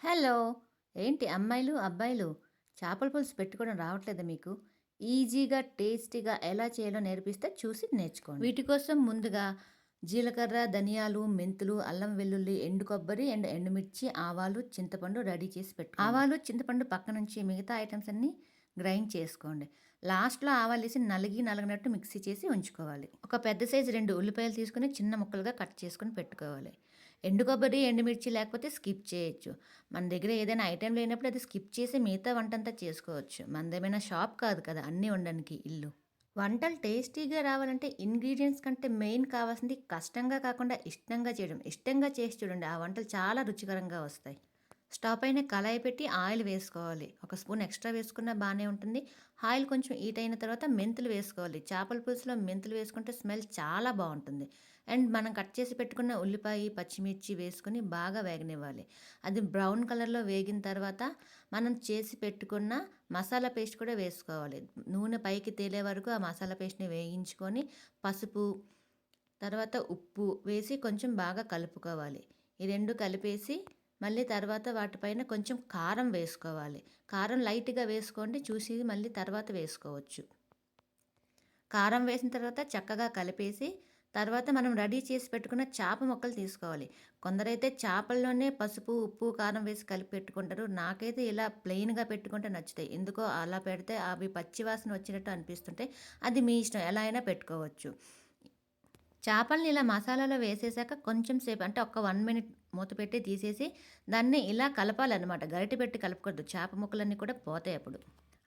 Hello! ఏంటి అమ్మాయిలు, అబ్బాయిలు చేపల పులుసు పెట్టుకోవడం రావట్లేదా మీకు? ఈజీగా, టేస్టీగా ఎలా చేయాలో నేర్పిస్తే చూసి నేర్చుకోండి. వీటి కోసం ముందుగా జీలకర్ర, ధనియాలు, మెంతులు, అల్లం వెల్లుల్లి, ఎండు కొబ్బరి అండ్ ఎండుమిర్చి, ఆవాలు, చింతపండు రెడీ చేసి పెట్టుకోండి. ఆవాలు, చింతపండు పక్క నుంచి మిగతా ఐటమ్స్ అన్నీ గ్రైండ్ చేసుకోండి. లాస్ట్‌లో ఆవాలేసి నలిగి నలగనట్టు మిక్సీ చేసి ఉంచుకోవాలి. ఒక పెద్ద సైజు 2 ఉల్లిపాయలు తీసుకొని చిన్న ముక్కలుగా కట్ చేసుకొని పెట్టుకోవాలి. ఎండు కొబ్బరి, ఎండుమిర్చి లేకపోతే స్కిప్ చేయొచ్చు. మన దగ్గర ఏదైనా ఐటెం లేనప్పుడు అది స్కిప్ చేసి మిగతా వంటంతా చేసుకోవచ్చు. మనదేమైనా షాప్ కాదు కదా అన్నీ ఉండడానికి ఇల్లు. వంటలు టేస్టీగా రావాలంటే ఇంగ్రీడియంట్స్ కంటే మెయిన్ కావాల్సింది కష్టంగా కాకుండా ఇష్టంగా చేయడం. ఇష్టంగా చేసి చూడండి ఆ వంటలు చాలా రుచికరంగా వస్తాయి. స్టవ్ పైన కళాయి పెట్టి ఆయిల్ వేసుకోవాలి. ఒక స్పూన్ ఎక్స్ట్రా వేసుకున్నా బాగానే ఉంటుంది. ఆయిల్ కొంచెం హీట్ అయిన తర్వాత మెంతులు వేసుకోవాలి. చేపల పులుసులో మెంతులు వేసుకుంటే స్మెల్ చాలా బాగుంటుంది అండ్ మనం కట్ చేసి పెట్టుకున్న ఉల్లిపాయ, పచ్చిమిర్చి వేసుకొని బాగా వేగనివ్వాలి. అది బ్రౌన్ కలర్‌లో వేగిన తర్వాత మనం చేసి పెట్టుకున్న మసాలా పేస్ట్ కూడా వేసుకోవాలి. నూనె పైకి తేలే వరకు ఆ మసాలా పేస్ట్‌ని వేయించుకొని పసుపు, తర్వాత ఉప్పు వేసి కొంచెం బాగా కలుపుకోవాలి. ఈ రెండు కలిపేసి మళ్ళీ తర్వాత వాటిపైన కొంచెం కారం వేసుకోవాలి. కారం లైట్‌గా వేసుకోండి. చూసి మళ్ళీ తర్వాత వేసుకోవచ్చు. కారం వేసిన తర్వాత చక్కగా కలిపేసి తర్వాత మనం రెడీ చేసి పెట్టుకున్న చేప ముక్కలు తీసుకోవాలి. కొందరైతే చేపల్లోనే పసుపు, ఉప్పు, కారం వేసి కలిపి పెట్టుకుంటారు. నాకైతే ఇలా ప్లెయిన్‌గా పెట్టుకుంటే నచ్చుతాయి. ఎందుకో అలా పెడితే అవి పచ్చివాసన వచ్చినట్టు అనిపిస్తుంటాయి. అది మీ ఇష్టం ఎలా అయినా పెట్టుకోవచ్చు. చేపల్ని ఇలా మసాలాలో వేసేసాక కొంచెం సేపు అంటే ఒక వన్ మినిట్ మూత పెట్టి తీసేసి దాన్ని ఇలా కలపాలనమాట. గరిటె పెట్టి కలపకూడదు. చేప ముక్కలన్నీ కూడా పోతాయి అప్పుడు.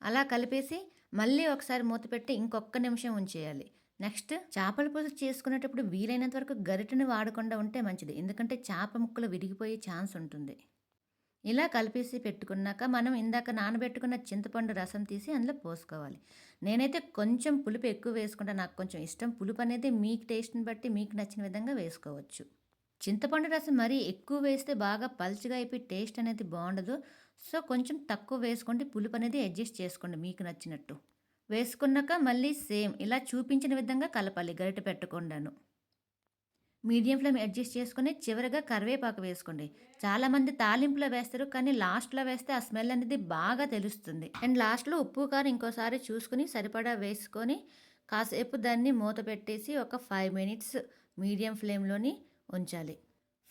అలా కలిపేసి మళ్ళీ ఒకసారి మూత పెట్టి ఇంకొక్క నిమిషం ఉంచేయాలి. నెక్స్ట్ చేపల పులుసు చేసుకునేటప్పుడు వీలైనంత వరకు గరిటెని వాడకుండా ఉంటే మంచిది. ఎందుకంటే చేప ముక్కలు విరిగిపోయే ఛాన్స్ ఉంటుంది. ఇలా కలిపేసి పెట్టుకున్నాక మనం ఇందాక నానబెట్టుకున్న చింతపండు రసం తీసి అందులో పోసుకోవాలి. నేనైతే కొంచెం పులుపు ఎక్కువ వేసుకుంటా. నాకు కొంచెం ఇష్టం. పులుపు అనేది మీకు టేస్ట్‌ని బట్టి మీకు నచ్చిన విధంగా వేసుకోవచ్చు. చింతపండు రసం మరీ ఎక్కువ వేస్తే బాగా పల్చగా అయిపోయి టేస్ట్ అనేది బాగుండదు సో, కొంచెం తక్కువ వేసుకోండి. పులుపు అనేది అడ్జస్ట్ చేసుకోండి మీకు నచ్చినట్టు. వేసుకున్నాక మళ్ళీ సేమ్ ఇలా చూపించిన విధంగా కలపాలి గరిటె పెట్టకుండాను. మీడియం ఫ్లేమ్ అడ్జస్ట్ చేసుకుని చివరిగా కరివేపాకు వేసుకోండి. చాలామంది తాలింపులో వేస్తారు. కానీ లాస్ట్‌లో వేస్తే ఆ స్మెల్ అనేది బాగా తెలుస్తుంది. అండ్ లాస్ట్‌లో ఉప్పు, కారం ఇంకోసారి చూసుకొని సరిపడా వేసుకొని కాసేపు దాన్ని మూత పెట్టేసి ఒక ఫైవ్ మినిట్స్ మీడియం ఫ్లేమ్‌లోని ఉంచాలి.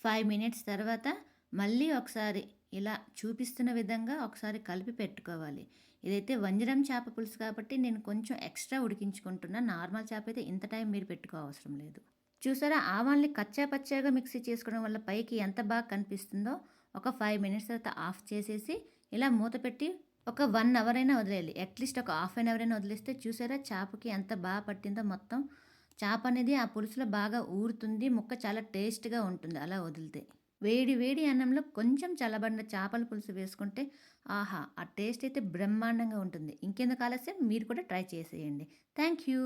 ఫైవ్ మినిట్స్ తర్వాత మళ్ళీ ఒకసారి ఇలా చూపిస్తున్న విధంగా ఒకసారి కలిపి పెట్టుకోవాలి. ఇదైతే వంజరం చేప పులుసు కాబట్టి నేను కొంచెం ఎక్స్ట్రా ఉడికించుకుంటున్నా. నార్మల్ చేప అయితే ఇంత టైం మీరు పెట్టుకోవసరం లేదు. చూసారా ఆవాల్ని కచ్చా పచ్చాగా మిక్సీ చేసుకోవడం వల్ల పైకి ఎంత బాగా కనిపిస్తుందో ఒక ఫైవ్ మినిట్స్ తర్వాత ఆఫ్ చేసేసి ఇలా మూత పెట్టి ఒక వన్ అవర్ అయినా వదిలేయాలి. అట్‌లీస్ట్ ఒక హాఫ్ ఎన్ అవర్ అయినా వదిలేస్తే చూసారా చేపకి ఎంత బాగా పట్టిందో మొత్తం. చేప అనేది ఆ పులుసులో బాగా ఊరుతుంది. ముక్క చాలా టేస్ట్‌గా ఉంటుంది అలా వదిలితే. వేడి వేడి అన్నంలో కొంచెం చల్లబడిన చేపల పులుసు వేసుకుంటే ఆహా! ఆ టేస్ట్ అయితే బ్రహ్మాండంగా ఉంటుంది. ఇంకెందుకు ఆలస్యం మీరు కూడా ట్రై చేసేయండి. Thank you.